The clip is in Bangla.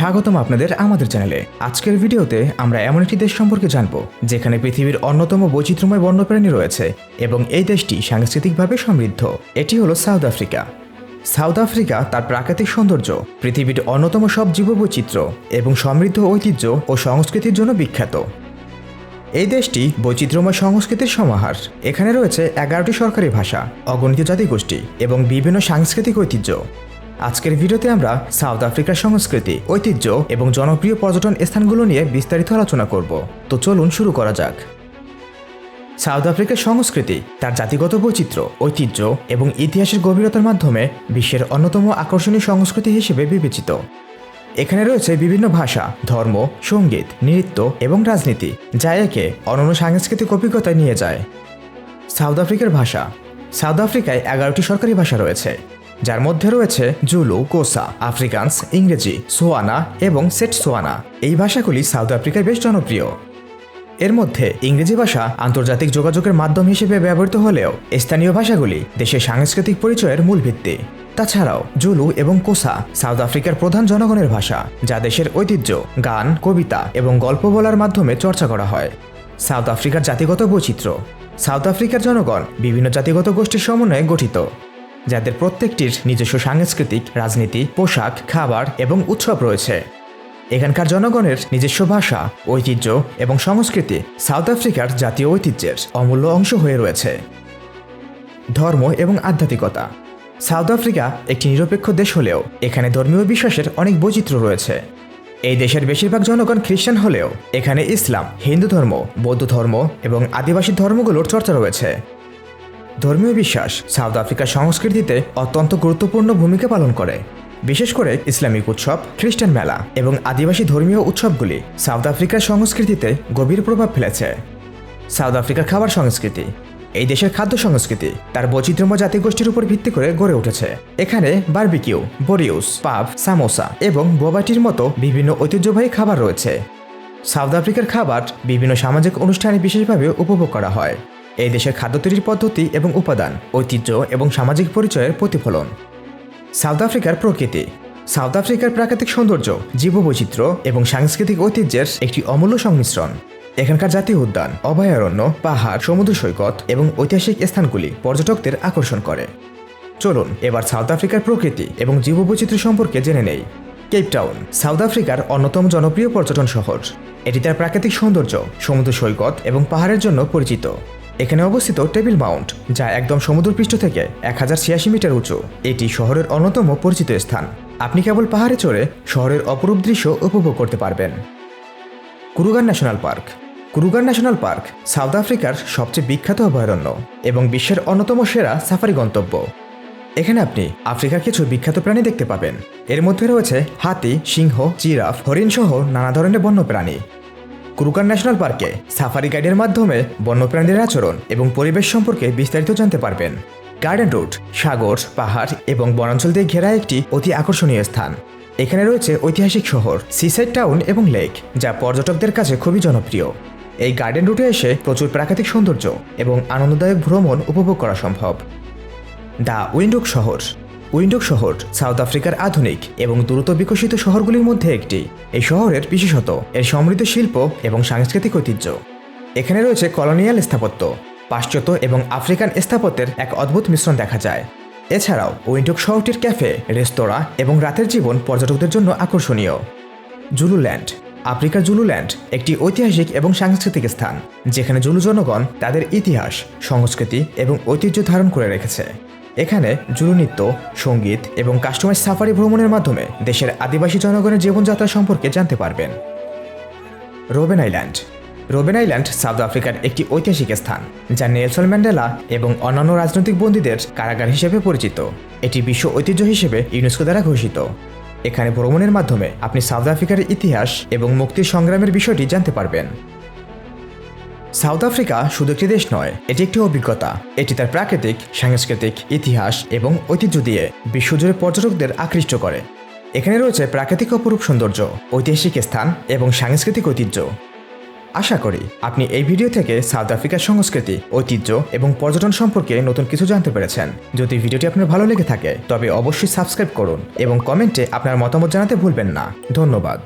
স্বাগতম আপনাদের আমাদের চ্যানেলে। আজকের ভিডিওতে আমরা এমন একটি দেশ সম্পর্কে জানব, যেখানে পৃথিবীর অন্যতম বৈচিত্র্যময় বন্যপ্রাণী রয়েছে এবং এই দেশটি সাংস্কৃতিকভাবে সমৃদ্ধ। এটি হলো সাউথ আফ্রিকা। সাউথ আফ্রিকা তার প্রাকৃতিক সৌন্দর্য, পৃথিবীর অন্যতম সব জীববৈচিত্র্য এবং সমৃদ্ধ ঐতিহ্য ও সংস্কৃতির জন্য বিখ্যাত। এই দেশটি বৈচিত্র্যময় সংস্কৃতির সমাহার। এখানে রয়েছে এগারোটি সরকারি ভাষা, অগণিত জাতিগোষ্ঠী এবং বিভিন্ন সাংস্কৃতিক ঐতিহ্য। আজকের ভিডিওতে আমরা সাউথ আফ্রিকার সংস্কৃতি, ঐতিহ্য এবং জনপ্রিয় পর্যটন স্থানগুলো নিয়ে বিস্তারিত আলোচনা করব। তো চলুন শুরু করা যাক। সাউথ আফ্রিকার সংস্কৃতি, তার জাতিগত বৈচিত্র্য, ঐতিহ্য এবং ইতিহাসের গভীরতার মাধ্যমে বিশ্বের অন্যতম আকর্ষণীয় সংস্কৃতি হিসেবে বিবেচিত। এখানে রয়েছে বিভিন্ন ভাষা, ধর্ম, সংগীত, নৃত্য এবং রাজনীতি, যা একে অনন্য সাংস্কৃতিক অভিজ্ঞতায় নিয়ে যায়। সাউথ আফ্রিকার ভাষা, সাউথ আফ্রিকায় এগারোটি সরকারি ভাষা রয়েছে। যার মধ্যে রয়েছে জুলু, কোসা, আফ্রিকান্স, ইংরেজি, সোয়ানা এবং সেট সোয়ানা। এই ভাষাগুলি সাউথ আফ্রিকায় বেশ জনপ্রিয়। এর মধ্যে ইংরেজি ভাষা আন্তর্জাতিক যোগাযোগের মাধ্যম হিসেবে ব্যবহৃত হলেও স্থানীয় ভাষাগুলি দেশের সাংস্কৃতিক পরিচয়ের মূল ভিত্তি। তাছাড়াও জুলু এবং কোসা সাউথ আফ্রিকার প্রধান জনগণের ভাষা, যা দেশের ঐতিহ্য, গান, কবিতা এবং গল্প বলার মাধ্যমে চর্চা করা হয়। সাউথ আফ্রিকার জাতিগত বৈচিত্র্য। সাউথ আফ্রিকার জনগণ বিভিন্ন জাতিগত গোষ্ঠীর সমন্বয়ে গঠিত। যাদের প্রত্যেকটির নিজস্ব সাংস্কৃতিক, রাজনীতি, পোশাক, খাবার এবং উৎসব রয়েছে। এখানকার জনগণের নিজস্ব ভাষা, ঐতিহ্য এবং সংস্কৃতি সাউথ আফ্রিকার জাতীয় ঐতিহ্যের অমূল্য অংশ হয়ে রয়েছে। ধর্ম এবং আধ্যাত্মিকতা। সাউথ আফ্রিকা একটি নিরপেক্ষ দেশ হলেও এখানে ধর্মীয় বিশ্বাসের অনেক বৈচিত্র্য রয়েছে। এই দেশের বেশিরভাগ জনগণ খ্রিস্টান হলেও এখানে ইসলাম, হিন্দু ধর্ম, বৌদ্ধ ধর্ম এবং আদিবাসী ধর্মগুলোর চর্চা রয়েছে। ধর্মীয় বিশ্বাস সাউথ আফ্রিকার সংস্কৃতিতে অত্যন্ত গুরুত্বপূর্ণ ভূমিকা পালন করে। বিশেষ করে ইসলামিক উৎসব, খ্রিস্টান মেলা এবং আদিবাসী ধর্মীয় উৎসবগুলি সাউথ আফ্রিকার সংস্কৃতিতে গভীর প্রভাব ফেলেছে। সাউথ আফ্রিকার খাবার সংস্কৃতি, এই দেশের খাদ্য সংস্কৃতি, তার বৈচিত্র্যময় জাতিগোষ্ঠীর উপর ভিত্তি করে গড়ে উঠেছে। এখানে বার্বিকিউ, বরিউস পাব সামোসা এবং বোবাটির মতো বিভিন্ন ঐতিহ্যবাহী খাবার রয়েছে। সাউথ আফ্রিকার খাবার বিভিন্ন সামাজিক অনুষ্ঠানে বিশেষভাবে উপভোগ করা হয়। এই দেশের খাদ্য তৈরির পদ্ধতি এবং উপাদান, ঐতিহ্য এবং সামাজিক পরিচয়ের প্রতিফলন। সাউথ আফ্রিকার প্রকৃতি। সাউথ আফ্রিকার প্রাকৃতিক সৌন্দর্য, জীববৈচিত্র্য এবং সাংস্কৃতিক ঐতিহ্যের একটি অমূল্য সংমিশ্রণ। এখানকার জাতীয় উদ্যান, অভয়ারণ্য, পাহাড়, সমুদ্র সৈকত এবং ঐতিহাসিক স্থানগুলি পর্যটকদের আকর্ষণ করে। চলুন, এবার সাউথ আফ্রিকার প্রকৃতি এবং জীববৈচিত্র্য সম্পর্কে জেনে নেই। কেপটাউন সাউথ আফ্রিকার অন্যতম জনপ্রিয় পর্যটন শহর। এটি তার প্রাকৃতিক সৌন্দর্য, সমুদ্র সৈকত এবং পাহাড়ের জন্য পরিচিত। এখানে অবস্থিত টেবিল মাউন্ট, যা একদম সমুদ্রপৃষ্ঠ থেকে এক হাজার ছিয়াশি মিটার উঁচু। এটি শহরের অন্যতম পরিচিত স্থান। আপনি কেবল পাহাড়ে চড়ে শহরের অপরূপ দৃশ্য উপভোগ করতে পারবেন। Kruger national park. Kruger national park, south আফ্রিকার সবচেয়ে বিখ্যাত অভয়ারণ্য এবং বিশ্বের অন্যতম সেরা সাফারি গন্তব্য। এখানে আপনি আফ্রিকার কিছু বিখ্যাত প্রাণী দেখতে পাবেন। এর মধ্যে রয়েছে হাতি, সিংহ, জিরাফ হরিণ সহ নানা ধরনের বন্যপ্রাণী কুরুকান ন্যাশনাল পার্কে সাফারি গাইডের মাধ্যমে বন্যপ্রাণীদের আচরণ এবং পরিবেশ সম্পর্কে বিস্তারিত জানতে পারবেন। গার্ডেন রুট, সাগর, পাহাড় এবং বনাঞ্চল দিয়ে ঘেরা একটি অতি আকর্ষণীয় স্থান। এখানে রয়েছে ঐতিহাসিক শহর সিসাইড টাউন এবং লেক, যা পর্যটকদের কাছে খুবই জনপ্রিয়। এই গার্ডেন রুটে এসে প্রচুর প্রাকৃতিক সৌন্দর্য এবং আনন্দদায়ক ভ্রমণ উপভোগ করা সম্ভব। দ্য উইন্ডোক শহর উইন্ডোক শহর, সাউথ আফ্রিকার আধুনিক এবং দ্রুত বিকশিত শহরগুলির মধ্যে একটি। এই শহরের বিশেষত এর সমৃদ্ধ শিল্প এবং সাংস্কৃতিক ঐতিহ্য। এখানে রয়েছে কলোনিয়াল স্থাপত্য, পাশ্চাত্য এবং আফ্রিকান স্থাপত্যের এক অদ্ভুত মিশ্রণ দেখা যায়। এছাড়াও উইন্ডোক শহরটির ক্যাফে, রেস্তোরাঁ এবং রাতের জীবন পর্যটকদের জন্য আকর্ষণীয়। জুলুল্যান্ড, আফ্রিকার জুলুল্যান্ড একটি ঐতিহাসিক এবং সাংস্কৃতিক স্থান, যেখানে জুলু জনগণ তাদের ইতিহাস, সংস্কৃতি এবং ঐতিহ্য ধারণ করে রেখেছে। এখানে জুলু নৃত্য, সংগীত এবং কাস্টমাইজ সাফারি ভ্রমণের মাধ্যমে দেশের আদিবাসী জনগণের জীবনযাত্রা সম্পর্কে জানতে পারবেন। Robben Island. Robben Island south আফ্রিকার একটি ঐতিহাসিক স্থান, যা নেলসন ম্যান্ডেলা এবং অন্যান্য রাজনৈতিক বন্দীদের কারাগার হিসেবে পরিচিত। এটি বিশ্ব ঐতিহ্য হিসেবে ইউনেস্কো দ্বারা ঘোষিত। এখানে ভ্রমণের মাধ্যমে আপনি সাউথ আফ্রিকার ইতিহাস এবং মুক্তির সংগ্রামের বিষয়টি জানতে পারবেন। সাউথ আফ্রিকা শুধু একটি দেশ নয়, এটি একটি অভিজ্ঞতা। এটি তার প্রাকৃতিক, সাংস্কৃতিক, ইতিহাস এবং ঐতিহ্য দিয়ে বিশ্বজুড়ে পর্যটকদের আকৃষ্ট করে। এখানে রয়েছে প্রাকৃতিক অপরূপ সৌন্দর্য, ঐতিহাসিক স্থান এবং সাংস্কৃতিক ঐতিহ্য। আশা করি আপনি এই ভিডিও থেকে সাউথ আফ্রিকার সংস্কৃতি, ঐতিহ্য এবং পর্যটন সম্পর্কে নতুন কিছু জানতে পেরেছেন। যদি ভিডিওটি আপনার ভালো লেগে থাকে, তবে অবশ্যই সাবস্ক্রাইব করুন এবং কমেন্টে আপনার মতামত জানাতে ভুলবেন না। ধন্যবাদ।